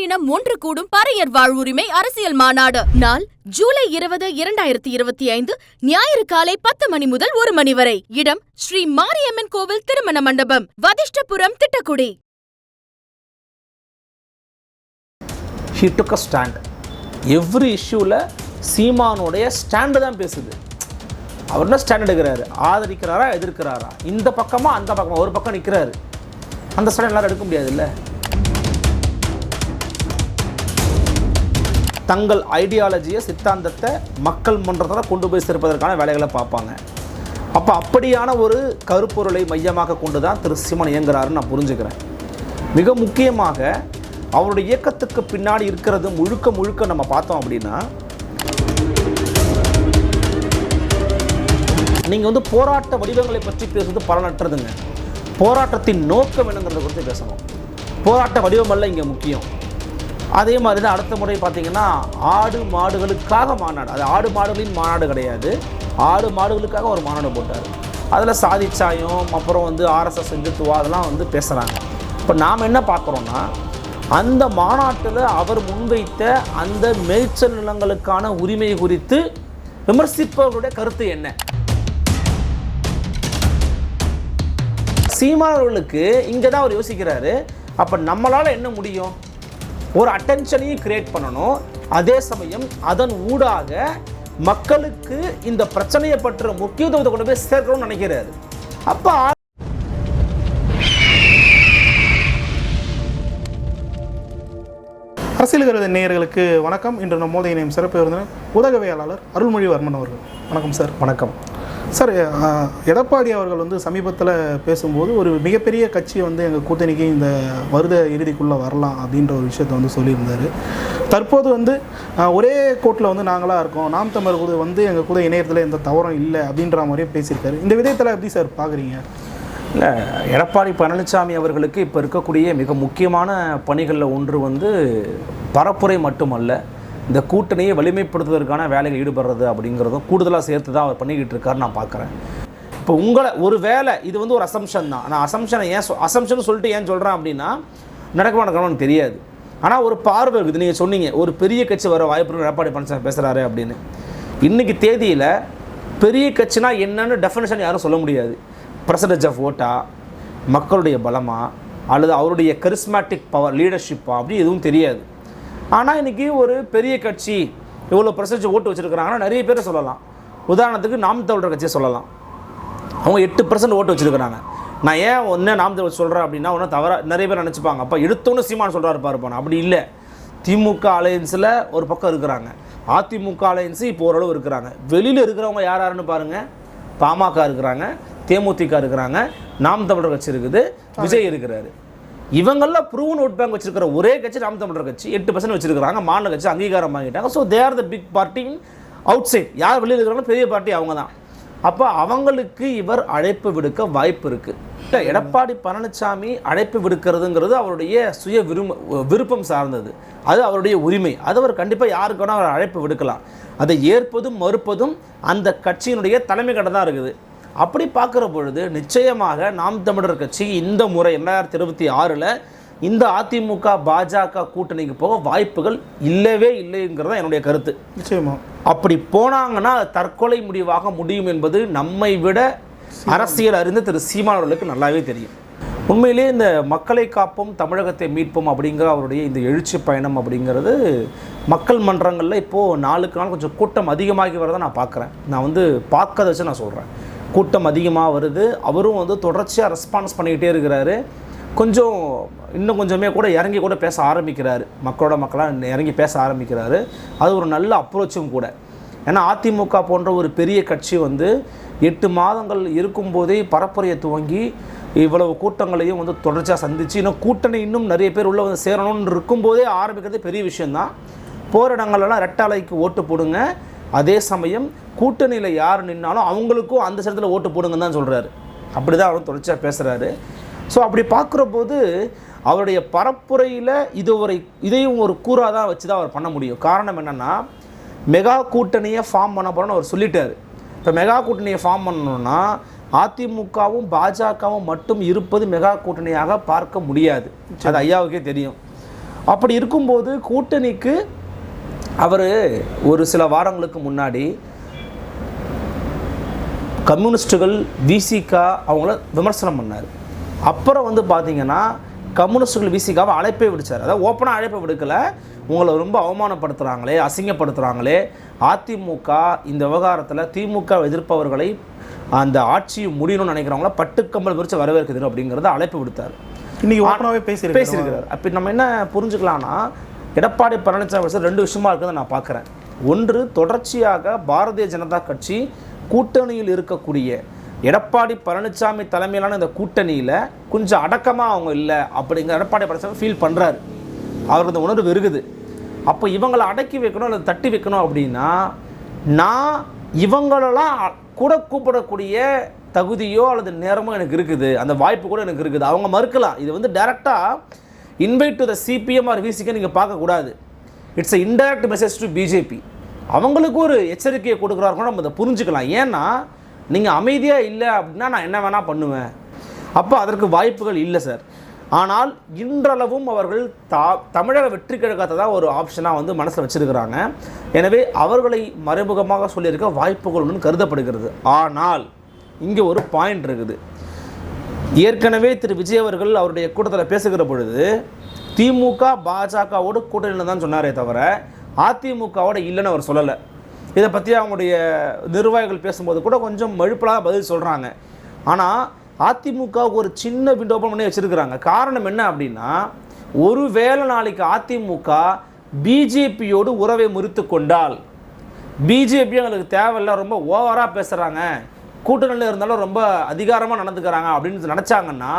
பேரினம் ஒன்று கூடும் பறையர் வாழ்வுரிமை அரசியல் மாநாடு. நாள் ஜூலை இருபது இரண்டாயிரத்தி இருபத்தி ஐந்து ஞாயிறு காலை பத்து மணி முதல் ஒரு மணி வரை. இடம் ஸ்ரீ மாரியம்மன் கோவில் திருமண மண்டபம் Vasishtapuram Tittakudi. He took a stand every இஷ்யூவில் சீமானுடைய ஸ்டாண்டு தான் பேசுது. அவர் என்ன ஸ்டாண்ட் எடுக்கிறாரு? ஆதரிக்கிறாரா எதிர்க்கிறாரா? இந்த பக்கமாக அந்த பக்கமாக ஒரு பக்கம் நிற்கிறாரு அந்த ஸ்டாண்ட் எல்லாரும் எடுக்க முடியாதுல்ல? தங்கள் ஐடியாலஜியை சித்தாந்தத்தை மக்கள் மன்றத்தில் கொண்டு போய் சேர்ப்பதற்கான வேலைகளை பார்ப்பாங்க. அப்போ அப்படியான ஒரு கருப்பொருளை மையமாக கொண்டு தான் திரு சிவன் இயங்குறாருன்னு நான் புரிஞ்சுக்கிறேன். மிக முக்கியமாக அவருடைய இயக்கத்துக்கு பின்னாடி இருக்கிறது முழுக்க முழுக்க நம்ம பார்த்தோம் அப்படின்னா நீங்கள் வந்து போராட்ட வடிவங்களை பற்றி பேசுறது பலனற்றதுங்க. போராட்டத்தின் நோக்கம் என்னங்கிறத குறித்து பேசணும். போராட்ட வடிவமெல்லாம் இங்கே முக்கியம். அதே மாதிரி தான் அடுத்த முறை பார்த்தீங்கன்னா ஆடு மாடுகளுக்காக மாநாடு. அது ஆடு மாடுகளின் மாநாடு கிடையாது. ஆடு மாடுகளுக்காக ஒரு மாநாடு போட்டார். அதில் சாதிச்சாயம் அப்புறம் வந்து ஆர்எஸ்எஸ் இந்துத்துவா அதெல்லாம் வந்து பேசுகிறாங்க இப்போ நாம் என்ன பார்க்குறோன்னா அந்த மாநாட்டில் அவர் முன்வைத்த அந்த மேய்ச்சல் நிலங்களுக்கான உரிமை குறித்து விமர்சிப்பவர்களுடைய கருத்து என்ன? சீமானவர்களுக்கு இங்கே தான் அவர் யோசிக்கிறாரு. அப்போ நம்மளால் என்ன முடியும்? ஒரு அட்டென்ஷனையும் கிரியேட் பண்ணணும். அதே சமயம் அதன் ஊடாக மக்களுக்கு இந்த பிரச்சனையை பற்ற முக்கியத்துவத்தை கொண்டு போய் சேர்க்கணும்னு நினைக்கிறாரு. அப்போ அரசியல் கருத நேயர்களுக்கு வணக்கம். இன்று நம்மோதைய நேம் சிறப்பு விருந்தினர் ஊடகவியலாளர் அருள்மொழிவர்மன் அவர்கள். வணக்கம் சார். வணக்கம். சார் எடப்பாடி அவர்கள் வந்து சமீபத்தில் பேசும்போது ஒரு மிகப்பெரிய கட்சி வந்து எங்கள் கூட்டணிக்கு இந்த வருத இறுதிக்குள்ளே வரலாம் அப்படின்ற ஒரு விஷயத்த வந்து சொல்லியிருந்தார். தற்போது வந்து ஒரே கோட்டில் வந்து நாங்களாக இருக்கோம். நாம் தமிழர் கூட வந்து எங்கள் கூட இணையத்தில் எந்த தவறும் இல்லை அப்படின்ற மாதிரியும் பேசியிருக்காரு. இந்த விதத்தில் எப்படி சார் பார்க்குறீங்க இல்லை எடப்பாடி பழனிசாமி அவர்களுக்கு இப்போ இருக்கக்கூடிய மிக முக்கியமான பணிகளில் ஒன்று வந்து பரப்புரை மட்டுமல்ல இந்த கூட்டணியை வலிமைப்படுத்துவதற்கான வேலைகள் ஈடுபடுறது அப்படிங்கிறதும் கூடுதலாக சேர்த்து தான் அவர் பண்ணிக்கிட்டு இருக்காரு நான் பார்க்குறேன். இப்போ உங்களை ஒரு வேலை இது வந்து ஒரு அசம்ஷன் தான். நான் அசம்ஷனை ஏன் அசம்ஷன் சொல்லிட்டு ஏன் சொல்கிறேன் அப்படின்னா நடக்க நடக்கணும்னு தெரியாது. ஆனால் ஒரு பார்வை இருக்குது. நீங்கள் சொன்னீங்க ஒரு பெரிய கட்சி வர வாய்ப்பு எடப்பாடி பழனிசாமி பேசுகிறாரு அப்படின்னு. இன்றைக்கி தேதியில் பெரிய கட்சினா என்னன்னு டெஃபினேஷன் யாரும் சொல்ல முடியாது. பர்சன்டேஜ் ஆஃப் ஓட்டா மக்களுடைய பலமா அல்லது அவருடைய கரிஸ்மேட்டிக் பவர் லீடர்ஷிப்பா அப்படி எதுவும் தெரியாது. ஆனால் இன்றைக்கி ஒரு பெரிய கட்சி இவ்வளோ பர்சன்டேஜ் ஓட்டு வச்சுருக்கிறாங்கன்னா நிறைய பேரை சொல்லலாம். உதாரணத்துக்கு நாம் தமிழர் கட்சியை சொல்லலாம். அவங்க எட்டு பர்சன்ட் ஓட்டு வச்சுருக்கிறாங்க. நான் ஏன் ஒன்று நாம் தமிழர் சொல்கிறேன் அப்படின்னா ஒன்றும் தவறாக நிறைய பேர் நினச்சிப்பாங்க. அப்போ எடுத்தோன்னு சீமான் சொல்கிறாரு பாருப்பான் அப்படி இல்லை. திமுக அலையன்ஸில் ஒரு பக்கம் இருக்கிறாங்க. அதிமுக அலையன்ஸு இப்போ ஓரளவு இருக்கிறாங்க. வெளியில் இருக்கிறவங்க யார் யாருன்னு பாருங்கள் பாமக இருக்கிறாங்க தேமுதிக இருக்கிறாங்க நாம் தமிழர் கட்சி இருக்குது விஜய் இருக்கிறாரு. இவங்கெல்லாம் ப்ரூவன் ஓட் பேங்க் வச்சிருக்கிற ஒரே கட்சி நாம் தமிழர் கட்சி எட்டு பர்சன்ட் வச்சிருக்காங்க மாநில கட்சி அங்கீகாரம் வாங்கிட்டாங்க. So there the big party outside யார் வெளியில் இருக்கிறாங்களோ பெரிய பார்ட்டி அவங்க தான் அப்போ அவங்களுக்கு இவர் அழைப்பு விடுக்க வாய்ப்பு இருக்குது எடப்பாடி பழனிசாமி அழைப்பு விடுக்கிறதுங்கிறது அவருடைய சுய விரும்ப விருப்பம் சார்ந்தது. அது அவருடைய உரிமை. அது அவர் கண்டிப்பாக யாருக்கு வேணால் அவர் அழைப்பு விடுக்கலாம். அதை ஏற்பதும் மறுப்பதும் அந்த கட்சியினுடைய தலைமை கடை தான் இருக்குது. அப்படி பார்க்குற பொழுது நிச்சயமாக நாம் தமிழர் கட்சி இந்த முறை ரெண்டாயிரத்தி இருபத்தி ஆறில் இந்த அதிமுக பாஜக கூட்டணிக்கு போக வாய்ப்புகள் இல்லவே இல்லைங்கிறது என்னுடைய கருத்து. நிச்சயமா. அப்படி போனாங்கன்னா தற்கொலை முடிவாக முடியும் என்பது நம்மை விட அரசியல் அறிந்த திரு சீமான் அவர்களுக்கு நல்லாவே தெரியும். உண்மையிலேயே இந்த மக்களை காப்போம் தமிழகத்தை மீட்போம் அப்படிங்கிற அவருடைய இந்த எழுச்சி பயணம் அப்படிங்கிறது மக்கள் மன்றங்களில் இப்போது நாளுக்கு நாள் கொஞ்சம் கூட்டம் அதிகமாகி வரதை நான் பார்க்குறேன். நான் வந்து பார்க்கறத வச்சு நான் சொல்கிறேன் கூட்டம் அதிகமாக வருது. அவரும் வந்து தொடர்ச்சியாக ரெஸ்பான்ஸ் பண்ணிக்கிட்டே இருக்கிறாரு. கொஞ்சம் இன்னும் கொஞ்சமே கூட இறங்கி கூட பேச ஆரம்பிக்கிறாரு. மக்களோட மக்களாக இறங்கி பேச ஆரம்பிக்கிறாரு. அது ஒரு நல்ல அப்ரோச்சும் கூட. ஏன்னா அதிமுக போன்ற ஒரு பெரிய கட்சி வந்து எட்டு மாதங்கள் இருக்கும்போதே பரப்புரையை துவங்கி இவ்வளவு கூட்டங்களையும் வந்து தொடர்ச்சியாக சந்திச்சு இன்னும் கூட்டணி இன்னும் நிறைய பேர் உள்ள வந்து சேரணும்னு இருக்கும்போதே ஆரம்பிக்கிறது பெரிய விஷயந்தான் போகிற இடங்கள்லாம் ரெட்டாலைக்கு ஓட்டு போடுங்க. அதே சமயம் கூட்டணியில் யார் நின்னாலும் அவங்களுக்கும் அந்த சட்டத்தில் ஓட்டு போடுங்கன்னு தான் சொல்கிறாரு அப்படி தான் அவரும் தொடர்ச்சியாக பேசுகிறாரு ஸோ அப்படி பார்க்குற போது அவருடைய பரப்புரையில் இது ஒரு இதையும் ஒரு கூறாக தான் வச்சு தான் அவர் பண்ண முடியும். காரணம் என்னென்னா மெகா கூட்டணியை ஃபார்ம் பண்ண போகிறோன்னு அவர் சொல்லிட்டார். இப்போ மெகா கூட்டணியை ஃபார்ம் பண்ணணும்னா அதிமுகவும் பாஜகவும் மட்டும் இருப்பது மெகா கூட்டணியாக பார்க்க முடியாது. அது ஐயாவுக்கே தெரியும். அப்படி இருக்கும்போது கூட்டணிக்கு அவர் ஒரு சில வாரங்களுக்கு முன்னாடி கம்யூனிஸ்ட்டுகள் விசிகா அவங்கள விமர்சனம் பண்ணார். அப்புறம் வந்து பார்த்தீங்கன்னா கம்யூனிஸ்ட்டுகள் விசிகாவை அழைப்பே விடுச்சார். அதாவது ஓப்பனாக அழைப்பை விடுக்கல. உங்களை ரொம்ப அவமானப்படுத்துகிறாங்களே அசிங்கப்படுத்துகிறாங்களே அதிமுக இந்த விவகாரத்தில் திமுக எதிர்ப்பவர்களை அந்த ஆட்சி முடியணும்னு நினைக்கிறவங்கள பட்டுக்கம்பல் விரிச்சு வரவேற்குது அப்படிங்கிறத அழைப்பு விடுத்தார். இன்னைக்கு ஓப்பனாகவே பேசியிருக்கேன் பேசியிருக்கிறார். அப்போ நம்ம என்ன புரிஞ்சுக்கலாம்னா எடப்பாடி பழனிசாமி சார் ரெண்டு விஷயமா இருக்குதுன்னு நான் பார்க்குறேன் ஒன்று தொடர்ச்சியாக பாரதிய ஜனதா கட்சி கூட்டணியில் இருக்கக்கூடிய எடப்பாடி பழனிசாமி தலைமையிலான இந்த கூட்டணியில் கொஞ்சம் அடக்கமாக அவங்க இல்லை அப்படிங்கிற எடப்பாடி பழனிசாமி ஃபீல் பண்ணுறாரு அவருக்கு அந்த உணர்வு இருக்குது. அப்போ இவங்களை அடக்கி வைக்கணும் அல்லது தட்டி வைக்கணும் அப்படின்னா நான் இவங்களெல்லாம் கூட கூப்பிடக்கூடிய தகுதியோ அல்லது நேரமோ எனக்கு இருக்குது. அந்த வாய்ப்பு கூட எனக்கு இருக்குது. அவங்க மறுக்கலாம். இது வந்து டைரெக்டாக invite to the CPM or விசிக்கு நீங்கள் பார்க்கக்கூடாது. It's a indirect message to BJP அவங்களுக்கு ஒரு எச்சரிக்கையை கொடுக்குறாருக்கும் நம்ம இதை புரிஞ்சுக்கலாம். ஏன்னா நீங்கள் அமைதியாக இல்லை அப்படின்னா நான் என்ன வேணால் பண்ணுவேன். அப்போ அதற்கு வாய்ப்புகள் இல்லை சார் ஆனால் இன்றளவும் அவர்கள் தா தமிழக வெற்றி கழகத்தை தான் ஒரு ஆப்ஷனாக வந்து மனசில் வச்சிருக்கிறாங்க. எனவே அவர்களை மறைமுகமாக சொல்லியிருக்க வாய்ப்புகள் ஒன்று கருதப்படுகிறது. ஆனால் இங்கே ஒரு பாயிண்ட் இருக்குது. ஏற்கனவே திரு விஜய் அவர்கள் அவருடைய கூட்டத்தில் பேசுகிற பொழுது திமுக பாஜகவோடு கூட்டணியில் தான் சொன்னாரே தவிர அதிமுகவோட இல்லைன்னு அவர் சொல்லலை. இதை பற்றி அவங்களுடைய நிர்வாகிகள் பேசும்போது கூட கொஞ்சம் மழுப்பலாக பதில் சொல்கிறாங்க ஆனால் அதிமுக ஒரு சின்ன விண்டோ ஓப்பன் பண்ணி வச்சுருக்கிறாங்க. காரணம் என்ன அப்படின்னா ஒரு வேளை நாளைக்கு அதிமுக பிஜேபியோடு உறவை முறித்து கொண்டால் பிஜேபி எங்களுக்கு தேவையில்ல ரொம்ப ஓவராக பேசுகிறாங்க கூட்டணியில் இருந்தாலும் ரொம்ப அதிகாரமாக நடந்துக்கிறாங்க அப்படின்னு நினச்சாங்கன்னா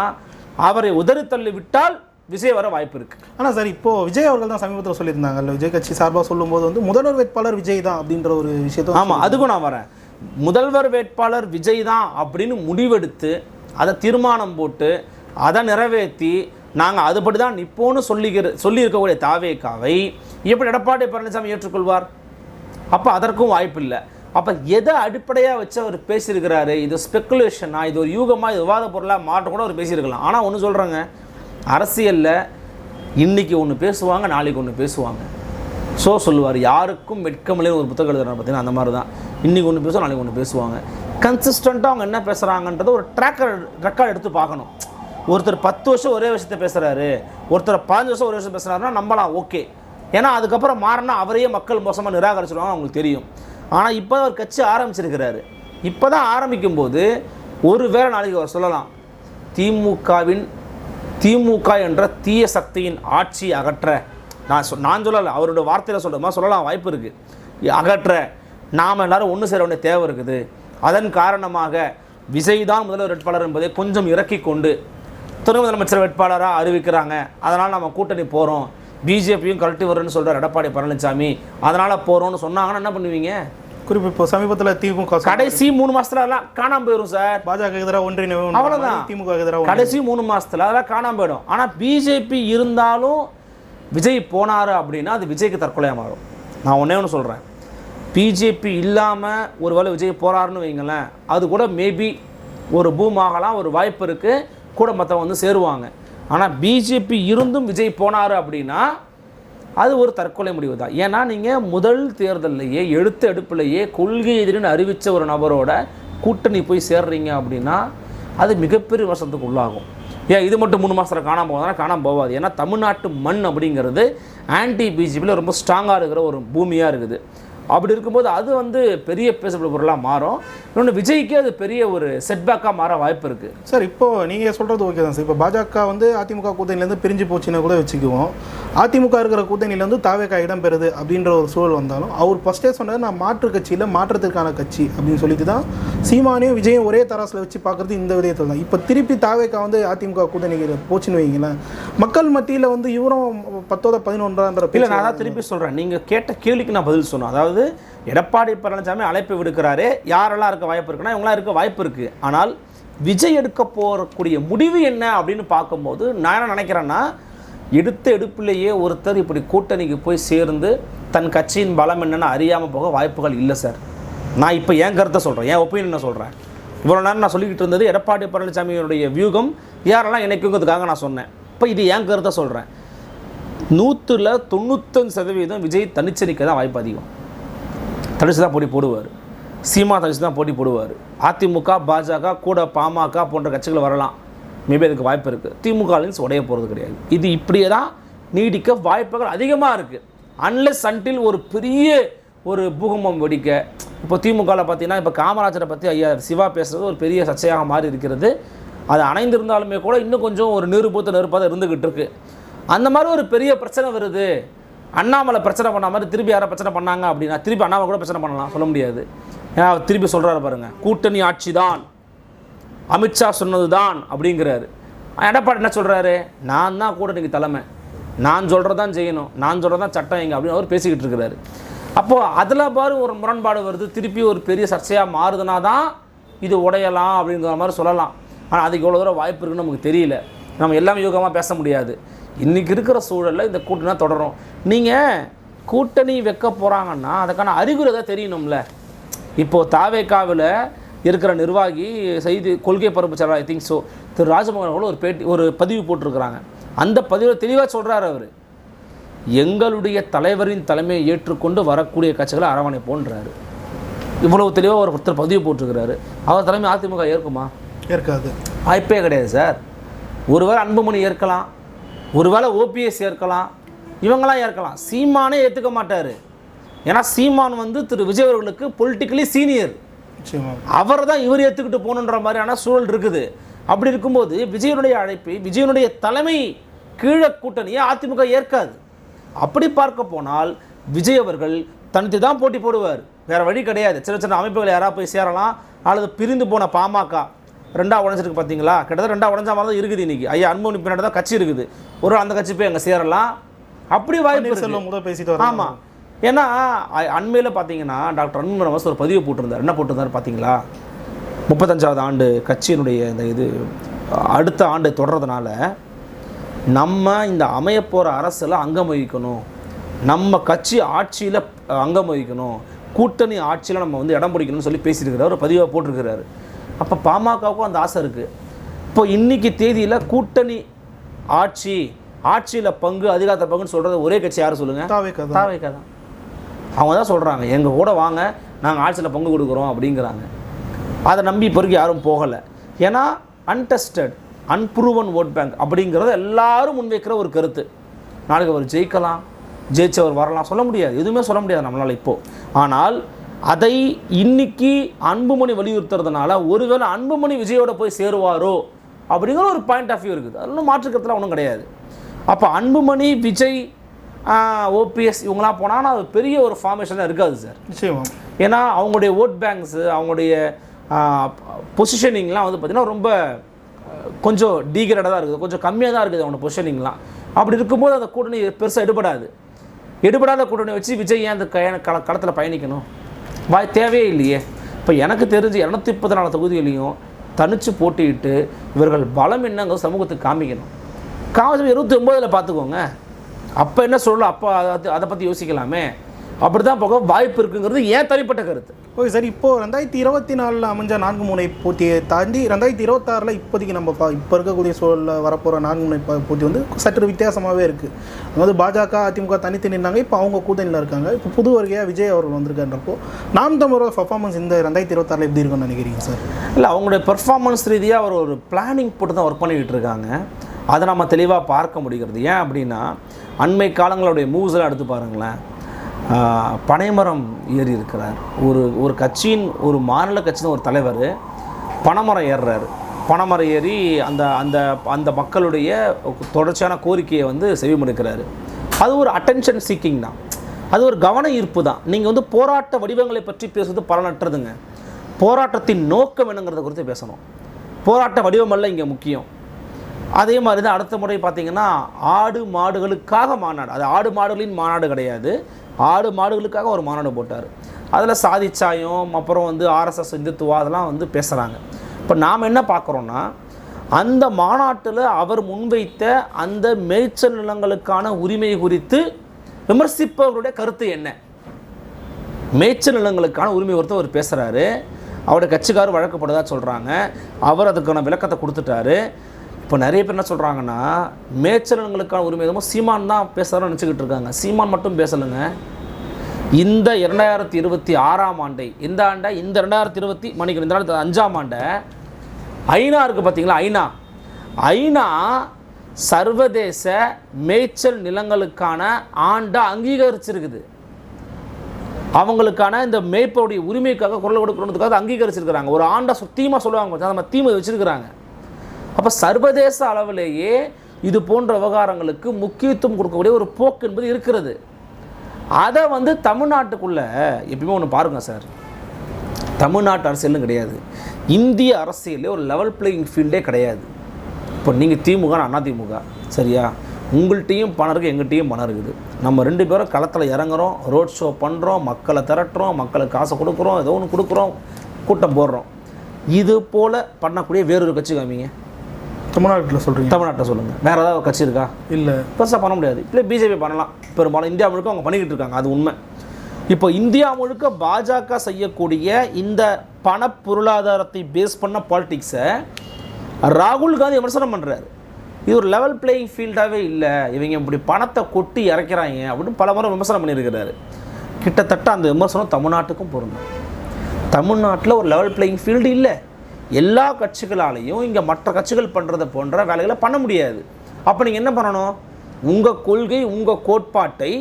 அவரை உதறி தள்ளி விட்டால் விஜய் வர வாய்ப்பு இருக்குது ஆனால் சார் இப்போ விஜய் அவர்கள் தான் சமீபத்தில் சொல்லியிருந்தாங்கல்ல விஜய் கட்சி சார்பாக சொல்லும்போது வந்து முதல்வர் வேட்பாளர் விஜய் தான் அப்படின்ற ஒரு விஷயத்தை ஆமாம் அதுக்கும் நான் வரேன். முதல்வர் வேட்பாளர் விஜய் தான் அப்படின்னு முடிவெடுத்து அதை தீர்மானம் போட்டு அதை நிறைவேற்றி நாங்கள் அதுபடி தான் நிப்போன்னு சொல்லிக்கிற சொல்லியிருக்கக்கூடிய தாவேக்காவை எப்படி எடப்பாடி பழனிசாமி ஏற்றுக்கொள்வார்? அப்போ அதற்கும் வாய்ப்பு இல்லை அப்போ எதை அடிப்படையாக வச்சு அவர் பேசியிருக்கிறாரு? இது ஸ்பெக்குலேஷனா இது ஒரு யூகமாக இது விவாத பொருளாக மாற்ற கூட அவர் பேசியிருக்கலாம். ஆனால் ஒன்று சொல்கிறாங்க அரசியலில் இன்னைக்கு ஒன்று பேசுவாங்க நாளைக்கு ஒன்று பேசுவாங்க. ஸோ சொல்லுவார் யாருக்கும் வெட்கமில்லைன்னு ஒரு புத்தகம் எழுதுறாங்க பார்த்தீங்கன்னா அந்த மாதிரி தான் இன்றைக்கி ஒன்று பேசுவோம் நாளைக்கு ஒன்று பேசுவாங்க. கன்சிஸ்டண்ட்டாக அவங்க என்ன பேசுகிறாங்கன்றத ஒரு ட்ராக்கர் ரெக்கார்டு எடுத்து பார்க்கணும். ஒருத்தர் பத்து வருஷம் ஒரே விஷயத்த பேசுகிறாரு ஒருத்தர் பதினஞ்சு வருஷம் ஒரே விஷயம் பேசுகிறாருன்னா நம்பலாம் ஓகே ஏன்னா அதுக்கப்புறம் மாறினா அவரையே மக்கள் மோசமாக நிராகரிச்சிடுவாங்க அவங்களுக்கு தெரியும். ஆனால் இப்போ தான் அவர் கட்சி ஆரம்பிச்சிருக்கிறாரு. இப்போ தான் ஆரம்பிக்கும்போது ஒரு வேளை நாளைக்கு அவர் சொல்லலாம். திமுகவின் திமுக என்ற தீய சக்தியின் ஆட்சி அகற்ற. நான் சொ நான் சொல்லலை அவரோட வார்த்தையில் சொல்கிற சொல்லலாம் வாய்ப்பு இருக்குது அகற்ற. நாம் எல்லாரும் ஒன்று சேர வேண்டிய தேவை இருக்குது. அதன் காரணமாக விஜய் தான் முதல்வர் வேட்பாளர் என்பதை கொஞ்சம் இறக்கி கொண்டு துணை முதலமைச்சர் வேட்பாளராக அறிவிக்கிறாங்க. அதனால் நம்ம கூட்டணி போகிறோம் பிஜேபியும் கழட்டி வரும்னு சொல்கிறார் எடப்பாடி பழனிசாமி. அதனால் போகிறோம்னு சொன்னாங்கன்னா என்ன பண்ணுவீங்க? குறிப்பு இப்போ சமீபத்தில் திமுக. கடைசி மூணு மாசத்துல எல்லாம் காணாம போயிடும் சார். பாஜக எதிராக ஒன்றிணைவு அவ்வளவுதான். திமுக எதிராக கடைசி மூணு மாசத்துல அதெல்லாம் காணாம போயிடும். ஆனா பிஜேபி இருந்தாலும் விஜய் போனாரு அப்படின்னா அது விஜய்க்கு தற்கொலையாக மாறும். நான் ஒண்ணே ஒன்று சொல்றேன். பிஜேபி இல்லாம ஒருவேளை விஜய் போறாருன்னு வைங்களேன் அது கூட மேபி ஒரு பூம் ஆகலாம் ஒரு வாய்ப்பு இருக்கு. கூட மற்றவங்க வந்து சேருவாங்க. ஆனால் பிஜேபி இருந்தும் விஜய் போனார் அப்படின்னா அது ஒரு தற்கொலை முடிவு தான் ஏன்னா நீங்கள் முதல் தேர்தல்லையே எழுத்து எடுப்பிலேயே கொள்கை எதிரின்னு அறிவித்த ஒரு நபரோட கூட்டணி போய் சேர்றீங்க அப்படின்னா அது மிகப்பெரிய வருஷத்துக்கு உள்ளாகும். ஏன் இது மட்டும் மூணு மாதத்தில் காணாமல் போகுதுன்னா காணாமல் போகாது. ஏன்னா தமிழ்நாட்டு மண் அப்படிங்கிறது ஆன்டி பிஜேபியில் ரொம்ப ஸ்ட்ராங்காக இருக்கிற ஒரு பூமியாக இருக்குது. அப்படி இருக்கும்போது அது வந்து பெரிய பேசப்படும் பொருளாக மாறும். இன்னொன்று விஜய்க்கு அது பெரிய ஒரு செட்பேக்காக மாற வாய்ப்பு இருக்குது சார் இப்போ நீங்கள் சொல்கிறது ஓகே தான் சார். இப்போ பாஜக வந்து அதிமுக கூட்டணியிலேருந்து பிரிஞ்சு போச்சுன்னு கூட வச்சுக்குவோம். அதிமுக இருக்கிற கூட்டணியிலேருந்து தாவேக்கா இடம் பெறுது அப்படின்ற ஒரு சூழல் வந்தாலும் அவர் ஃபஸ்ட்டே சொன்னது நான் மாற்று கட்சியில் மாற்றத்திற்கான கட்சி அப்படின்னு சொல்லிட்டு தான் சீமானையும் விஜயும் ஒரே தராசில் வச்சு பார்க்குறது இந்த விதத்தில் தான். இப்போ திருப்பி தாவேக்கா வந்து அதிமுக கூட்டணிக்கு போச்சுன்னு வைங்களேன். மக்கள் மத்தியில் வந்து இவரும் பத்தோட பதினொன்றான்ற இல்லை நான் அதான் திருப்பி சொல்கிறேன் நீங்கள் கேட்ட கேள்விக்கு நான் பதில் சொன்னேன் அதாவது எடப்பாடி பழனிசாமி அழைப்பு விடுக்கிறாரு. யாரெல்லாம் இருக்க வாய்ப்பு இருக்குன்னா இவங்களாம் இருக்க வாய்ப்பு இருக்குது ஆனால் விஜய் எடுக்க போகக்கூடிய முடிவு என்ன அப்படின்னு பார்க்கும்போது நான் என்ன நினைக்கிறேன்னா எடுத்த எடுப்பிலேயே ஒருத்தர் இப்படி கூட்டணிக்கு போய் சேர்ந்து தன் கட்சியின் பலம் என்னென்னு அறியாமல் போக வாய்ப்புகள் இல்லை சார். நான் இப்போ என் கருத்தை சொல்கிறேன் என் ஒப்பீனியனை சொல்கிறேன் இவ்வளோ நேரம் நான் சொல்லிக்கிட்டு இருந்தது எடப்பாடி பழனிசாமியினுடைய வியூகம் யாரெல்லாம் இணைக்குங்கிறதுக்காக நான் சொன்னேன். இப்போ இது என் கருத்தை சொல்கிறேன் நூற்றில் தொண்ணூத்தஞ்சு சதவீதம் விஜய் தனிச்சு தான் வாய்ப்பு அதிகம். தனிச்சு தான் போட்டி போடுவார். சீமா தனிச்சு தான் போட்டி போடுவார். அதிமுக பாஜக கூட பாமக போன்ற கட்சிகள் வரலாம். மேபி அதுக்கு வாய்ப்பு இருக்குது திமுக அலைன்ஸ் உடைய போகிறது கிடையாது. இது இப்படியே தான் நீடிக்க வாய்ப்புகள் அதிகமாக இருக்குது அன்லெஸ் அன்டில் ஒரு பெரிய ஒரு பூகம்பம் வெடிக்க இப்போ திமுகவில் பார்த்தீங்கன்னா இப்போ காமராஜரை பற்றி ஐயா சிவா பேசுகிறது ஒரு பெரிய சர்ச்சையாக மாறி இருக்கிறது. அது அணைந்திருந்தாலுமே கூட இன்னும் கொஞ்சம் ஒரு நெருப்பூத்த நெருப்பாக தான் இருந்துக்கிட்டு இருக்குது அந்த மாதிரி ஒரு பெரிய பிரச்சனை வருது. அண்ணாமலை பிரச்சனை பண்ண மாதிரி திருப்பி யாரை பிரச்சனை பண்ணாங்க அப்படின்னா திருப்பி அண்ணாமலை கூட பிரச்சனை பண்ணலாம் சொல்ல முடியாது. ஏன்னா அவர் திருப்பி சொல்கிறாரு பாருங்கள் கூட்டணி ஆட்சி தான் அமித்ஷா சொன்னது தான் அப்படிங்கிறாரு. எடப்பாடி என்ன சொல்கிறாரு நான் தான் கூட்டணிக்கு தலைமை. நான் சொல்கிறது தான் செய்யணும். நான் சொல்கிறது தான் சட்டம் எங்க அப்படின்னு அவர் பேசிக்கிட்டு இருக்கிறாரு. அப்போது அதில் பாரு ஒரு முரண்பாடு வருது. திருப்பி ஒரு பெரிய சர்ச்சையாக மாறுதுனா தான் இது உடையலாம் அப்படிங்கிற மாதிரி சொல்லலாம். ஆனால் அதுக்கு எவ்வளோ தூரம் வாய்ப்பு இருக்குன்னு நமக்கு தெரியல. நம்ம எல்லாமே யூகமாக பேச முடியாது. இன்றைக்கி இருக்கிற சூழலில் இந்த கூட்டணி தொடரும். நீங்கள் கூட்டணி வைக்க போகிறாங்கன்னா அதுக்கான அறிகுறி தான் தெரியணும்ல. இப்போது தாவேக்காவில் இருக்கிற நிர்வாகி செய்தி கொள்கை பரப்பு செயலர் I think so Thiru Rajamohan அவர்கள் ஒரு பேட்டி ஒரு பதிவு போட்டிருக்கிறாங்க. அந்த பதிவில் தெளிவாக சொல்கிறார் அவர். எங்களுடைய தலைவரின் தலைமையை ஏற்றுக்கொண்டு வரக்கூடிய கட்சிகளை அரவணைப்போன்றாரு. இவ்வளவு தெளிவாக ஒரு ஒருத்தர் பதிவு போட்டிருக்கிறாரு. அவர் தலைமை அதிமுக ஏற்குமா? ஏற்காது. வாய்ப்பே கிடையாது சார். ஒருவேளை அன்புமணி ஏற்கலாம். ஒருவேளை ஓபிஎஸ் ஏற்கலாம் இவங்களாம் ஏற்கலாம். சீமானே ஏற்றுக்க மாட்டார். ஏன்னா சீமான் வந்து திரு விஜய் அவர்களுக்கு பொலிட்டிக்கலி சீனியர் அவரை தான் இவர் ஏற்றுக்கிட்டு போகணுன்ற மாதிரியான சூழல் இருக்குது. அப்படி இருக்கும்போது விஜயனுடைய அழைப்பை விஜயனுடைய தலைமை கீழே கூட்டணியை அதிமுக ஏற்காது. அப்படி பார்க்க போனால் விஜய் அவர்கள் தனித்து தான் போட்டி போடுவார். வேற வழி கிடையாது. சின்ன சின்ன அமைப்புகள் யாராவது போய் சேரலாம் அல்லது பிரிந்து போன பாமக. ரெண்டா உடஞ்சிருக்கு பார்த்தீங்களா கிட்டத்தட்ட ரெண்டா உடஞ்ச மாதிரி தான் இருக்குது இன்னைக்கு. ஐயா அன்பு பின்னாடி தான் கட்சி இருக்குது. ஒரு அந்த கட்சி போய் அங்கே சேரலாம். அப்படி வாய்ப்பு. பன்னீர்செல்வம் முதல் பேசிட்டு ஆமாம் ஏன்னா அண்மையில் பார்த்தீங்கன்னா டாக்டர் அன்பு ஒரு பதிவு போட்டிருந்தார். என்ன போட்டிருந்தார் பார்த்தீங்களா முப்பத்தஞ்சாவது ஆண்டு கட்சியினுடைய இந்த இது அடுத்த ஆண்டு தொடர்றதுனால நம்ம இந்த அமையப்போகிற அரசில் அங்கம் வகிக்கணும். நம்ம கட்சி ஆட்சியில் அங்கம் வகிக்கணும். கூட்டணி ஆட்சியில் நம்ம வந்து இடம் பிடிக்கணும்னு சொல்லி பேசியிருக்கிறார். ஒரு பதிவாக போட்டிருக்கிறாரு. அப்போ பாமகவுக்கும் அந்த ஆசை இருக்குது இப்போ இன்னைக்கு தேதியில் கூட்டணி ஆட்சி ஆட்சியில் பங்கு அதிகாரத்தை பங்குன்னு சொல்கிறது ஒரே கட்சி யார் சொல்லுங்கள் தாவேக்கா தாவேக்கா தான். அவங்க தான் சொல்கிறாங்க எங்கள் கூட வாங்க நாங்கள் ஆட்சியில் பங்கு கொடுக்குறோம் அப்படிங்கிறாங்க. அதை நம்பி இப்போ வரைக்கும் யாரும் போகலை. ஏன்னா அன்டெஸ்டட் அன்ப்ரூவன் ஓட் பேங்க் அப்படிங்கிறத எல்லாரும் முன்வைக்கிற ஒரு கருத்து. நாளைக்கு அவர் ஜெயிக்கலாம் ஜெயிச்சவர் வரலாம் சொல்ல முடியாது. எதுவுமே சொல்ல முடியாது நம்மளால் இப்போது ஆனால் அதை இன்னைக்கு அன்புமணி வலியுறுத்துறதுனால ஒருவேளை அன்புமணி விஜயோட போய் சேருவாரோ அப்படிங்கிற ஒரு பாயிண்ட் ஆஃப் வியூ இருக்குது. அதெல்லாம் மாற்றுக்கிறதுலாம் ஒன்றும் கிடையாது. அப்போ அன்புமணி விஜய் ஓபிஎஸ் இவங்களாம் போனாங்கன்னா அது பெரிய ஒரு ஃபார்மேஷனாக இருக்காது சார். நிச்சயமா. ஏன்னா அவங்களுடைய ஓட் பேங்க்ஸு அவங்களுடைய பொசிஷனிங்லாம் வந்து பார்த்திங்கன்னா ரொம்ப கொஞ்சம் டீகிரேடாக தான் இருக்குது. கொஞ்சம் கம்மியாக தான் இருக்குது அவங்களோட பொசிஷனிங்லாம் அப்படி இருக்கும்போது அந்த கூட்டணி பெருசாக எடுபடாது. எடுபடாத கூட்டணி வச்சு விஜய் ஏன் அந்த களத்தில் பயணிக்கணும்? வாய் தேவையே இல்லையே. இப்போ எனக்கு தெரிஞ்சு இரநூத்தி முப்பத்தி நாலு தொகுதிகளையும் தனித்து போட்டியிட்டு இவர்கள் பலம் என்னங்க சமூகத்துக்கு காமிக்கணும். காமிச்சு இருபத்தி ஒம்போதில் பார்த்துக்கோங்க அப்போ என்ன சொல்லலாம் அப்போ அதை அதை பற்றி யோசிக்கலாமே. அப்படி தான் போக வாய்ப்பு இருக்குங்கிறது ஏன் தனிப்பட்ட கருத்து. ஓகே சார் இப்போது ரெண்டாயிரத்தி இருபத்தி நாலில் அமைஞ்ச நான்கு முனை போட்டியை தாண்டி ரெண்டாயிரத்தி இருபத்தாறில் இப்போதைக்கு நம்ம பா இப்போ இருக்கக்கூடிய சூழலில் வரப்போகிற நான்கு முனை போட்டி வந்து சற்று வித்தியாசமாகவே இருக்குது அதாவது பாஜக அதிமுக தனித்து நின்றாங்க இப்போ அவங்க கூட்டணியில் இருக்காங்க. இப்போ புது வருகையாக விஜய் அவர்கள் வந்திருக்கான்றப்போ நாம் தமிழோட பர்ஃபார்மன்ஸ் இந்த ரெண்டாயிரத்தி இருபத்தாறில் எப்படி இருக்கும்னு நினைக்கிறீங்க சார்? இல்லை அவங்களுடைய பெர்ஃபார்மன்ஸ் ரீதியாக அவர் ஒரு பிளானிங் போட்டு தான் ஒர்க் பண்ணிக்கிட்டு இருக்காங்க. அதை நம்ம தெளிவாக பார்க்க முடிகிறது. ஏன் அப்படின்னா அண்மை காலங்களுடைய மூவ்ஸ்லாம் எடுத்து பாருங்களேன். பனைமரம் ஏறி இருக்கிறார். ஒரு ஒரு கட்சியின் ஒரு மாநில கட்சியின் ஒரு தலைவர் பனைமரம் ஏறுறாரு. பனைமரம் ஏறி அந்த அந்த அந்த மக்களுடைய தொடர்ச்சியான கோரிக்கையை வந்து செவிமடுக்கிறாரு. அது ஒரு அட்டென்ஷன் சீக்கிங் தான். அது ஒரு கவன ஈர்ப்பு தான். நீங்கள் வந்து போராட்ட வடிவங்களை பற்றி பேசுறது பலனற்றதுங்க போராட்டத்தின் நோக்கம் என்னங்கிறத குறித்து பேசணும். போராட்ட வடிவமல்ல இங்கே முக்கியம். அதே மாதிரி தான் அடுத்த முறை பார்த்திங்கன்னா ஆடு மாடுகளுக்காக மாநாடு. அது ஆடு மாடுகளின் மாநாடு கிடையாது. ஆடு மாடுகளுக்காக ஒரு மாநாடு போட்டார். அதில் சாதிச்சாயம் அப்புறம் வந்து ஆர்எஸ்எஸ் இந்துத்துவா அதெல்லாம் வந்து பேசுகிறாங்க இப்போ நாம் என்ன பார்க்குறோன்னா அந்த மாநாட்டில் அவர் முன்வைத்த அந்த மேய்ச்சல் நிலங்களுக்கான உரிமை குறித்து விமர்சிப்பவருடைய கருத்து என்ன? மேய்ச்சல் நிலங்களுக்கான உரிமை குறித்து அவர் பேசுகிறாரு அவருடைய கட்சிக்காரர் வழக்கப்பட்டதா சொல்கிறாங்க அவர் அதுக்கான விளக்கத்தை கொடுத்துட்டாரு. இப்போ நிறைய பேர் என்ன சொல்கிறாங்கன்னா மேய்ச்சலங்களுக்கான உரிமை எதுவும் சீமான் தான் பேசுகிறான்னு நினச்சிக்கிட்டு இருக்காங்க. சீமான் மட்டும் பேசலைங்க. இந்த இரண்டாயிரத்தி இருபத்தி ஆறாம் ஆண்டை இந்த ஆண்டை இந்த ரெண்டாயிரத்தி இருபத்தி மணிக்கு இந்த ரெண்டாயிரத்தி அஞ்சாம் ஆண்டை ஐநா இருக்குது பார்த்தீங்களா ஐநா. ஐநா சர்வதேச மேய்ச்சல் நிலங்களுக்கான ஆண்டை அங்கீகரிச்சிருக்குது. அவங்களுக்கான இந்த மேய்ப்பருடைய உரிமைக்காக குரல் கொடுக்கணுன்றதுக்காக அங்கீகரிச்சிருக்கிறாங்க. ஒரு ஆண்டை சுத்தீமாக சொல்லுவாங்க நம்ம தீமை வச்சுருக்கிறாங்க. அப்போ சர்வதேச அளவிலேயே இது போன்ற விவகாரங்களுக்கு முக்கியத்துவம் கொடுக்கக்கூடிய ஒரு போக்கு என்பது இருக்கிறது. அதை வந்து தமிழ்நாட்டுக்குள்ளே எப்பயுமே ஒன்று பாருங்கள் சார். தமிழ்நாட்டு அரசியலும் கிடையாது. இந்திய அரசியலே ஒரு லெவல் பிளேயிங் ஃபீல்டே கிடையாது. இப்போ நீங்கள் திமுக அதிமுக அண்ணா திமுக சரியா? உங்கள்கிட்டையும் பணம் இருக்குது எங்கள்கிட்டையும் பணம் இருக்குது. நம்ம ரெண்டு பேரும் களத்தில் இறங்குறோம் ரோட் ஷோ பண்ணுறோம் மக்களை திரட்டுறோம் மக்களுக்கு காசை கொடுக்குறோம் ஏதோ ஒன்று கொடுக்குறோம் கூட்டம் போடுறோம். இது போல் பண்ணக்கூடிய வேறொரு கட்சி காமிங்க. தமிழ்நாட்டில் சொல்கிறீங்க தமிழ்நாட்டை சொல்லுங்கள் வேறு ஏதாவது கட்சி இருக்கா? இல்லை. பெருசாக பண்ண முடியாது. இப்போ பிஜேபி பண்ணலாம். பெரும்பாலும் இந்தியா முழுக்க அவங்க பண்ணிக்கிட்டு இருக்காங்க. அது உண்மை. இப்போ இந்தியா முழுக்க பாஜக செய்யக்கூடிய இந்த பண பொருளாதாரத்தை பேஸ் பண்ண பாலிடிக்ஸை ராகுல் காந்தி விமர்சனம் பண்ணுறாரு இது ஒரு லெவல் பிளேயிங் ஃபீல்டாகவே இல்லை. இவங்க இப்படி பணத்தை கொட்டி இறக்கிறாங்க அப்படின்னு பல முறை விமர்சனம் பண்ணியிருக்கிறாரு. கிட்டத்தட்ட அந்த விமர்சனம் தமிழ்நாட்டுக்கும் பொருந்தும். தமிழ்நாட்டில் ஒரு லெவல் பிளேயிங் ஃபீல்டு இல்லை. எல்லா கட்சிகளாலையும் இங்கே மற்ற கட்சிகள் பண்ணுறத போன்ற வேலைகளை பண்ண முடியாது. அப்போ நீங்கள் என்ன பண்ணணும்? உங்கள் கொள்கை உங்கள் கோட்பாட்டை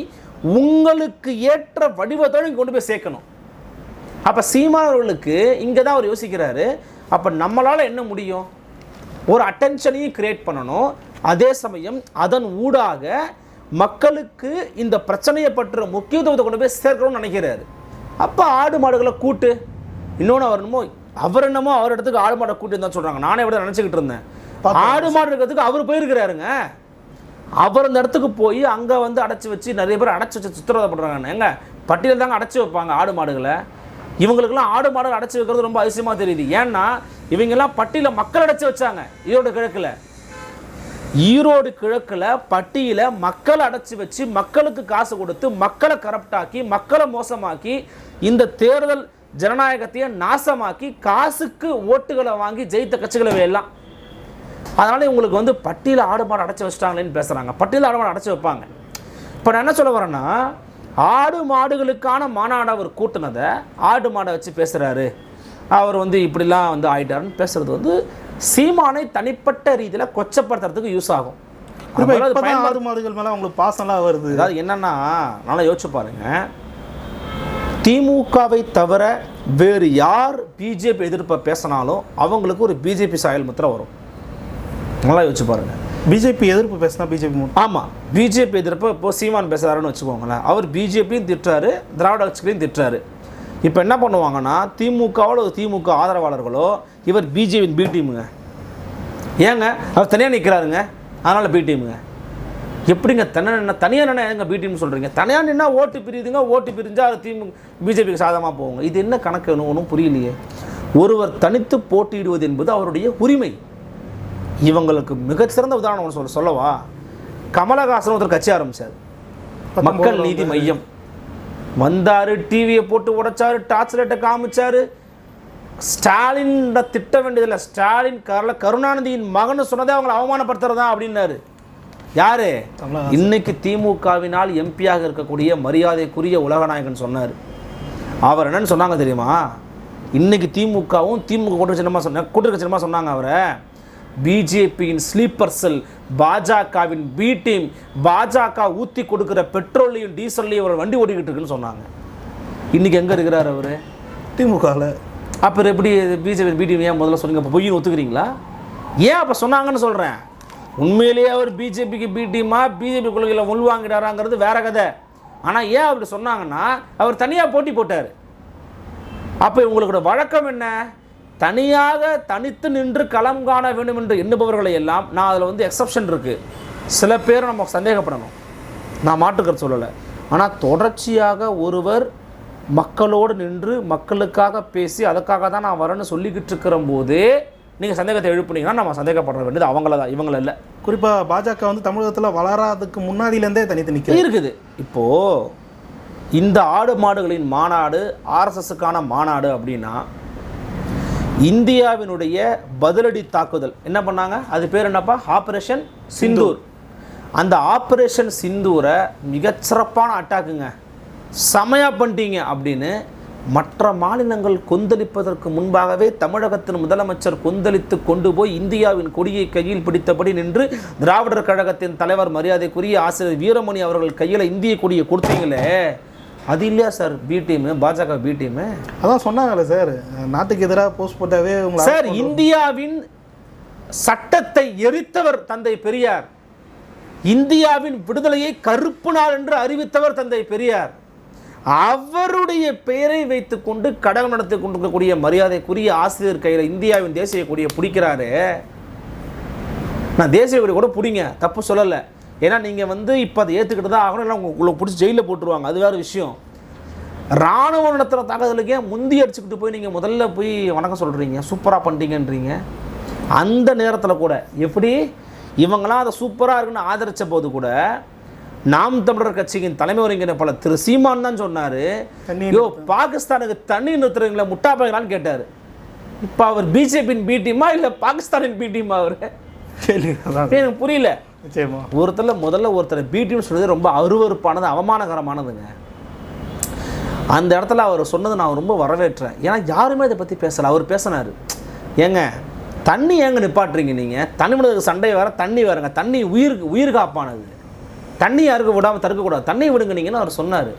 உங்களுக்கு ஏற்ற வடிவத்தோடு இங்கே கொண்டு போய் சேர்க்கணும். அப்போ சீமானவர்களுக்கு இங்கே தான் அவர் யோசிக்கிறாரு. அப்போ நம்மளால் என்ன முடியும்? ஒரு அட்டென்ஷனையும் கிரியேட் பண்ணணும். அதே சமயம் அதன் ஊடாக மக்களுக்கு இந்த பிரச்சனையை பற்ற முக்கியத்துவத்தை கொண்டு போய் சேர்க்கணும்னு நினைக்கிறாரு. அப்போ ஆடு மாடுகளை கூட்டு. இன்னொன்று வரணுமோ அவர் என்னமோ அவர் இடத்துக்கு ஆடு மாடை கூட்டு தான் சொல்கிறாங்க நானே விட நினச்சிக்கிட்டு இருந்தேன். ஆடு மாடு இருக்கிறதுக்கு அவர் போயிருக்கிறாருங்க. அவர் அந்த இடத்துக்கு போய் அங்கே வந்து அடைச்சி வச்சு நிறைய பேர் அடைச்சி வச்சு சித்திரவதை பண்ணுறாங்க எங்க பட்டியல் தாங்க அடைச்சி வைப்பாங்க ஆடு மாடுகளை. இவங்களுக்கெல்லாம் ஆடு மாடுகள் அடைச்சி வைக்கிறது ரொம்ப அதிசயமாக தெரியுது. ஏன்னா இவங்கெல்லாம் பட்டியல மக்கள் அடைச்சி வச்சாங்க ஈரோடு கிழக்கில். ஈரோடு கிழக்கில் பட்டியல மக்களை அடைச்சி வச்சு மக்களுக்கு காசு கொடுத்து மக்களை கரப்டாக்கி மக்களை மோசமாக்கி இந்த தேர்தல் ஜனநாயகத்தையே நாசமாக்கி காசுக்கு ஓட்டுகளை வாங்கி ஜெயித்த கட்சிகளை எல்லாம். அதனால இவங்களுக்கு வந்து பட்டியல ஆடு மாடு அடைச்சி வச்சிட்டாங்களேன்னு பேசுகிறாங்க பட்டியல ஆடு மாடு அடைச்சி வைப்பாங்க. இப்போ நான் என்ன சொல்ல வரேன்னா ஆடு மாடுகளுக்கான மாநாடு அவர் கூட்டினதை ஆடு மாடை வச்சு பேசுகிறாரு அவர் வந்து இப்படிலாம் வந்து ஆயிட்டாருன்னு பேசுறது வந்து சீமானை தனிப்பட்ட ரீதியில் கொச்சப்படுத்துறதுக்கு யூஸ் ஆகும். குறிப்பாக ஆடு மாடுகள் மேலே அவங்களுக்கு பாசம்லாம் வருது. அதாவது என்னன்னா நல்லா யோசிச்சு பாருங்க. திமுகவை தவிர வேறு யார் பிஜேபி எதிர்ப்பை பேசினாலும் அவங்களுக்கு ஒரு பிஜேபி சாயல் முத்திரை வரும். நல்லா யோசிச்சு பாருங்க. பிஜேபி எதிர்ப்பு பேசினா பிஜேபி ஆமாம் பிஜேபி எதிர்ப்பு இப்போ சீமான் பேசுகிறாருன்னு வச்சுக்கோங்களேன். அவர் பிஜேபியும் திட்டுறாரு திராவிட கட்சிகளையும் திட்டுறாரு. இப்போ என்ன பண்ணுவாங்கன்னா திமுகவோட திமுக ஆதரவாளர்களோ இவர் பிஜேபியின் பி டீமுங்க ஏங்க அவர் தனியாக நிற்கிறாருங்க அதனால் பி டீமுங்க எப்படிங்க தனியாக தனியாக நின்னா ஏங்க பி டீம்னு சொல்கிறீங்க தனியாக நின்னா ஓட்டு பிரியுதுங்க ஓட்டு பிரிஞ்சா அது திமுக பிஜேபிக்கு சாதகமாக போகுங்க. இது என்ன கணக்கு ஒன்றும் புரியலையே. ஒருவர் தனித்து போட்டியிடுவது என்பது அவருடைய உரிமை. இவங்களுக்கு மிகச்சிறந்த உதாரணம் ஒன்று சொல்ல சொல்லவா? கமலஹாசன் ஒருத்தர் கட்சி ஆரம்பிச்சார். மக்கள் நீதி மையம். வந்தாரு டிவியை போட்டு உடைச்சாரு டார்ச் லைட்டை காமிச்சாரு. ஸ்டாலின் திட்ட வேண்டியதில்லை. ஸ்டாலின் கருண கருணாநிதியின் மகன் சொன்னதே அவங்களை அவமானப்படுத்துறதா அப்படின்னாரு. யாரு. இன்னைக்கு திமுகவினால் எம்பியாக இருக்கக்கூடிய மரியாதைக்குரிய உலகநாயகன் சொன்னார். அவர் என்னன்னு சொன்னாங்க தெரியுமா? இன்னைக்கு திமுகவும் திமுக கூட்டணி சின்னமாக சொன்ன கூட்டணி சின்னமாக சொன்னாங்க அவரை. பிஜேபியின் ஸ்லீப்பர் செல் பாஜகவின் பி டீம் பாஜக ஊற்றி கொடுக்குற பெட்ரோலையும் டீசல்லையும் அவர் வண்டி ஓட்டிக்கிட்டு இருக்குன்னு சொன்னாங்க. இன்னைக்கு எங்கே இருக்கிறார் அவர்? திமுகவில் அப்புறம் எப்படி பிஜேபி பி டீம் ஏன் முதல்ல சொன்னீங்க? அப்போ பொய்ன்னு ஒத்துக்கிறீங்களா? ஏன் அப்போ சொன்னாங்கன்னு சொல்கிறேன் உண்மையிலேயே அவர் பிஜேபிக்கு பி டீமா பிஜேபி கொள்கையில் உள்வாங்கிட்டாராங்கிறது வேற கதை. ஆனால் ஏன் அப்படி சொன்னாங்கன்னா அவர் தனியாக போட்டி போட்டார். அப்போ இவங்களோட வழக்கம் என்ன? தனியாக தனித்து நின்று களம் காண வேண்டும் என்று எண்ணுபவர்களை எல்லாம் நான் அதில் வந்து எக்ஸப்ஷன் இருக்குது சில பேர் நம்ம சந்தேகப்படணும். நான் மாற்றுக்கருத்து சொல்லலை. ஆனால் தொடர்ச்சியாக ஒருவர் மக்களோடு நின்று மக்களுக்காக பேசி அதுக்காக தான் நான் வரேன்னு சொல்லிக்கிட்டு இருக்கிற போதே நீங்கள் சந்தேகத்தை எழுப்புனீங்கன்னா நம்ம சந்தேகப்பட வேண்டியது அவங்கள தான் இவங்கள இல்லை குறிப்பாக பாஜக வந்து தமிழகத்தில் வளராதுக்கு முன்னாடியிலேருந்தே தனித்து நிற்கிறது இருக்குது. இப்போ இந்த ஆடு மாடுகளின் மாநாடு ஆர்எஸ்எஸ்க்கான மாநாடு அப்படின்னா இந்தியாவினுடைய பதிலடி தாக்குதல். என்ன பண்ணாங்க? அது பேர் என்னப்பா? ஆபரேஷன் சிந்தூர் அந்த ஆபரேஷன் சிந்தூரை மிகச்சிறப்பான அட்டாக்குங்க செமையா பண்ணிட்டீங்க அப்படின்னு மற்ற மாநிலங்கள் கொந்தளிப்பதற்கு முன்பாகவே தமிழகத்தின் முதலமைச்சர் கொந்தளித்து கொண்டு போய் இந்தியாவின் கொடியை கையில் பிடித்தபடி நின்று திராவிடர் கழகத்தின் தலைவர் மரியாதைக்குரிய ஆசிரியர் வீரமணி அவர்கள் கையில் இந்திய கொடியை கொடுத்தீங்களே. அது இல்லையா சார்? பி டீமு பாஜக பி டீமு அதான் சொன்னாங்கல்ல சார். நாட்டுக்கு எதிராக போஸ்ட் போட்டாவே சார் இந்தியாவின் சட்டத்தை எரித்தவர் தந்தை பெரியார். இந்தியாவின் விடுதலையை கருப்பு நாள் என்று அறிவித்தவர் தந்தை பெரியார். அவருடைய பெயரை வைத்துக்கொண்டு கடகம் நடத்தி கொண்டிருக்கக்கூடிய மரியாதைக்குரிய ஆசிரியர் கையில் இந்தியாவின் தேசிய கொடியை பிடிக்கிறாரு. நான் தேசிய கொடி கூட பிடிங்க தப்பு சொல்லலை. ஏன்னா நீங்கள் வந்து இப்போ அதை ஏற்றுக்கிட்டு தான் ஆகணும் இல்லை உங்களை பிடிச்சி ஜெயிலில் போட்டுருவாங்க. அது வேறு விஷயம். ராணுவ நடத்துகிற தாக்குதலுக்கே முந்தி அடிச்சுக்கிட்டு போய் நீங்கள் முதல்ல போய் வணக்கம் சொல்கிறீங்க சூப்பராக பண்ணிட்டீங்கன்றீங்க. அந்த நேரத்தில் கூட எப்படி? இவங்களாம் அதை சூப்பராக இருக்குன்னு ஆதரித்த போது கூட நாம் தமிழர் கட்சியின் தலைமை ஒருங்கிணைப்பாளர் திரு சீமான் தான் சொன்னார். யோ பாகிஸ்தானுக்கு தண்ணி நிறுத்துறீங்களா முட்டா பையலான்னு கேட்டார். இப்போ அவர் பிஜேபியின் பி டீமா இல்லை பாகிஸ்தானின் பி டீமா அவர்? எனக்கு புரியல. ஒருத்தர் முதல்ல ஒருத்தர் பிடிஎம் சொல்றது ரொம்ப அருவருப்பானது அவமானகரமானதுங்க. அந்த இடத்துல அவர் சொன்னதை நான் ரொம்ப வரவேற்றேன். ஏன்னா யாருமே இதை பற்றி பேசலை. அவர் பேசினார். ஏங்க தண்ணி ஏங்க நிப்பாட்டுறீங்க நீங்கள் மனிதருக்கு சண்டை வேற தண்ணி வேறங்க. தண்ணி உயிருக்கு உயிர் காப்பானது. தண்ணி யாருக்கு விடாமல் தடுக்கக்கூடாது. தண்ணி விடுங்க நீங்கன்னு அவர் சொன்னார்.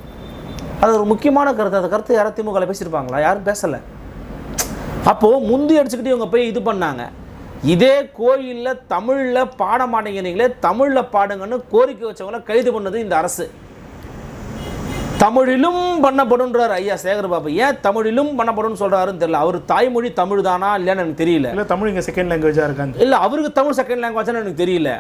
அது ஒரு முக்கியமான கருத்து. அந்த கருத்து யாரும் திமுகவில் பேசியிருப்பாங்களா? யாரும் பேசலை. அப்போது முந்தி அடிச்சுக்கிட்டு இவங்க போய் இது பண்ணாங்க. இதே கோயிலில் தமிழில் பாட மாட்டேங்கிறீங்களே தமிழில் பாடுங்கன்னு கோரிக்கை வச்சவங்கள கைது பண்ணது இந்த அரசு. தமிழிலும் பண்ணப்படுன்றார் ஐயா சேகர் பாபு ஏன் தமிழிலும் பண்ணப்படும்னு சொல்கிறாருன்னு தெரியல. அவர் தாய்மொழி தமிழ் தானா இல்லைன்னு எனக்கு தெரியல. இல்லை தமிழ் இங்கே செகண்ட் லாங்குவேஜாக இருக்கான்னு. இல்லை அவருக்கு தமிழ் செகண்ட் லாங்குவேஜ்னு எனக்கு தெரியல.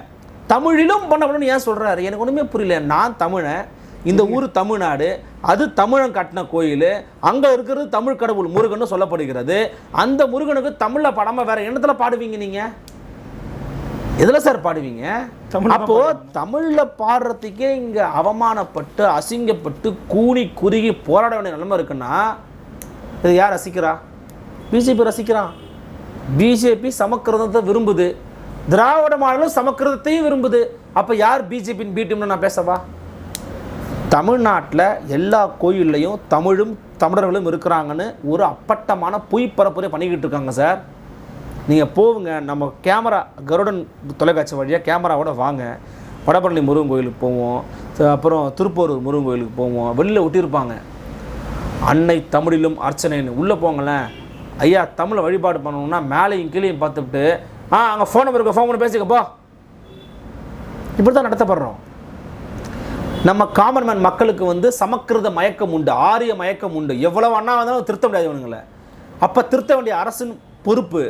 தமிழிலும் பண்ணப்படணும்னு ஏன் சொல்கிறாரு எனக்கு ஒன்றுமே புரியல. நான் தமிழன். இந்த ஊர் தமிழ்நாடு. அது தமிழன் கட்டின கோயில். அங்கே இருக்கிறது தமிழ் கடவுள் முருகன்னு சொல்லப்படுகிறது. அந்த முருகனுக்கு தமிழில் படாமல் வேற என்னத்தில் பாடுவீங்க நீங்கள் எதில் சார் பாடுவீங்க? தமிழ்ல அப்போ தமிழ்ல பாடுறதுக்கே இங்க அவமானப்பட்டு அசிங்கப்பட்டு கூனி குறுகி போராட வேண்டிய நிலைமை இருக்குன்னா இது யார் ரசிக்கிறா? பிஜேபி ரசிக்கிறான். பிஜேபி சமக்கிரதத்தை விரும்புது. திராவிட மாடலும் சமக்கிருதத்தையும் விரும்புது. அப்போ யார் பிஜேபியின் பீட்டும்னு நான் பேசவா? தமிழ்நாட்டில் எல்லா கோயில்லையும் தமிழும் தமிழர்களும் இருக்கிறாங்கன்னு ஒரு அப்பட்டமான பொய் பரப்புரை பண்ணிக்கிட்டு இருக்காங்க சார். நீங்கள் போவுங்க நம்ம கேமரா கருடன் தொலைக்காட்சி வழியாக கேமராவோட வாங்க. வடபழனி முருகன் கோயிலுக்கு போவோம். அப்புறம் திருப்பூரூர் முருகன் கோயிலுக்கு போவோம். வெளியில் ஒட்டியிருப்பாங்க. அன்னை தமிழிலும் அர்ச்சனைன்னு உள்ளே போங்களேன். ஐயா தமிழை வழிபாடு பண்ணணும்னா மேலேயும் கீழேயும் பார்த்துட்டு ஆ அங்கே ஃபோன் நம்பர் இருக்கு ஃபோன் பண்ணி பேசிக்க போ. இப்படி தான் நடத்தப்படுறோம். நம்ம காமன் மேன் மக்களுக்கு வந்து சமக்கிருத மயக்கம் உண்டு ஆரிய மயக்கம் உண்டு. எவ்வளவு அண்ணா வந்தாலும் திருத்த முடியாது இவனுங்களை. அப்போ திருத்த வேண்டிய அரசின் பொறுப்பு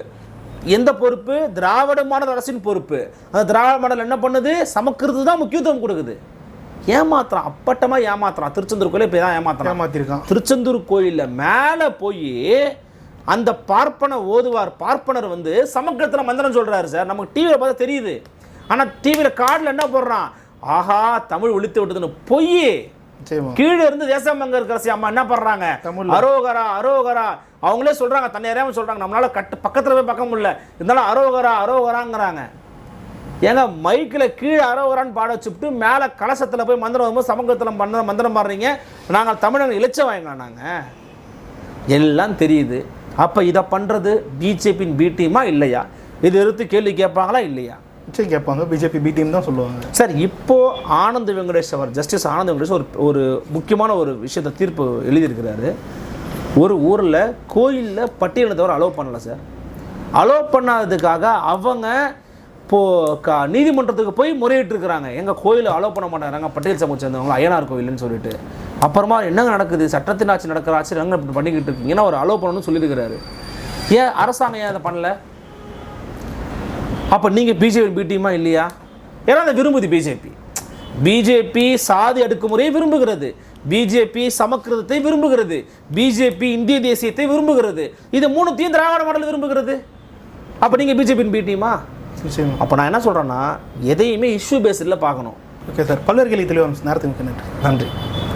எந்த பொறுப்பு? திராவிட மாடல் அரசின் பொறுப்பு. அந்த திராவிட மாடல் என்ன பண்ணுது? சமக்கிருது தான் முக்கியத்துவம் கொடுக்குது. ஏமாத்துறான் அப்பட்டமாக ஏமாத்துறான். திருச்செந்தூர் கோயிலை இப்போ தான் ஏமாத்துறான். ஏமாத்திருக்கான். திருச்செந்தூர் கோயிலில் மேலே போய் அந்த பார்ப்பன ஓதுவார் பார்ப்பனர் வந்து சமக்கிரத்தில் மந்திரம் சொல்கிறாரு சார். நமக்கு டிவியில் பார்த்தா தெரியுது. ஆனால் டிவியில் கார்டில் என்ன போடுறான்? ஆஹா தமிழ் ஒழித்து விட்டதுன்னு பொய். கீழே இருந்து தேசமங்க அரசி அம்மா என்ன பண்றாங்க. அரோகரா அரோகரா. அவங்களே சொல்றாங்க தன்னை அறியாம சொல்றாங்க. நம்மளால கட்டு பக்கத்துல போய் பார்க்க முடியல. இருந்தாலும் அரோகரா அரோகராங்கிறாங்க. ஏங்க மைக்கில் கீழே அரோகரான்னு பாட வச்சுட்டு மேலே கலசத்தில் போய் மந்திரம் வரும்போது சமூகத்தில் பண்ண மந்திரம் பாடுறீங்க. நாங்கள் தமிழங்க இளைச்ச வாங்கலாம் நாங்கள் எல்லாம் தெரியுது. அப்போ இதை பண்ணுறது பிஜேபியின் பி டீமா இல்லையா? இது எடுத்து கேள்வி கேட்பாங்களா இல்லையா? நிச்சயம் கேட்பாங்க. பிஜேபி பி டீம் தான் சொல்லுவாங்க. சார் இப்போ ஆனந்த் வெங்கடேஷ் அவர் ஜஸ்டிஸ் ஆனந்த் வெங்கடேஷ் ஒரு ஒரு முக்கியமான ஒரு விஷயத்தை தீர்ப்பு எழுதியிருக்கிறாரு. ஒரு ஊரில் கோயிலில் பட்டியலினத்தவர் அலோவ் பண்ணல சார். அலோவ் பண்ணாததுக்காக அவங்க இப்போ க நீதிமன்றத்துக்கு போய் முறையிட்டு இருக்கிறாங்க எங்கள் கோயிலை அலோவ் பண்ண மாட்டேங்கிறாங்க பட்டியல் சமூகம் சேர்ந்தவங்க ஐயனார் கோயில்னு சொல்லிட்டு. அப்புறமா என்னங்க நடக்குது? சட்டத்தின் ஆட்சி நடக்கிற ஆட்சி நாங்கள் இப்படி பண்ணிக்கிட்டு இருக்கீங்கன்னா அவர் அலோவ் பண்ணணும்னு சொல்லியிருக்கிறாரு. ஏன் அரசாங்கம் ஏன் அதை பண்ணல? அப்போ நீங்கள் பிஜேபி பி டீமா இல்லையா? ஏன்னா அதை விரும்புது பிஜேபி. பிஜேபி சாதி அடுக்குமுறையை விரும்புகிறது. பிஜேபி சமக்கிருதத்தை விரும்புகிறது. பிஜேபி இந்திய தேசியத்தை விரும்புகிறது. இது மூணுத்தையும் திராவிட மாடல் விரும்புகிறது. அப்போ நீங்கள் பிஜேபியின் பி டீமா நிச்சயமா. அப்போ நான் என்ன சொல்கிறேன்னா எதையுமே இஷ்யூ பேஸில் பார்க்கணும். Okay sir. பல்லர்களை தெளிவாக நேரத்துக்கு நன்றி. நன்றி.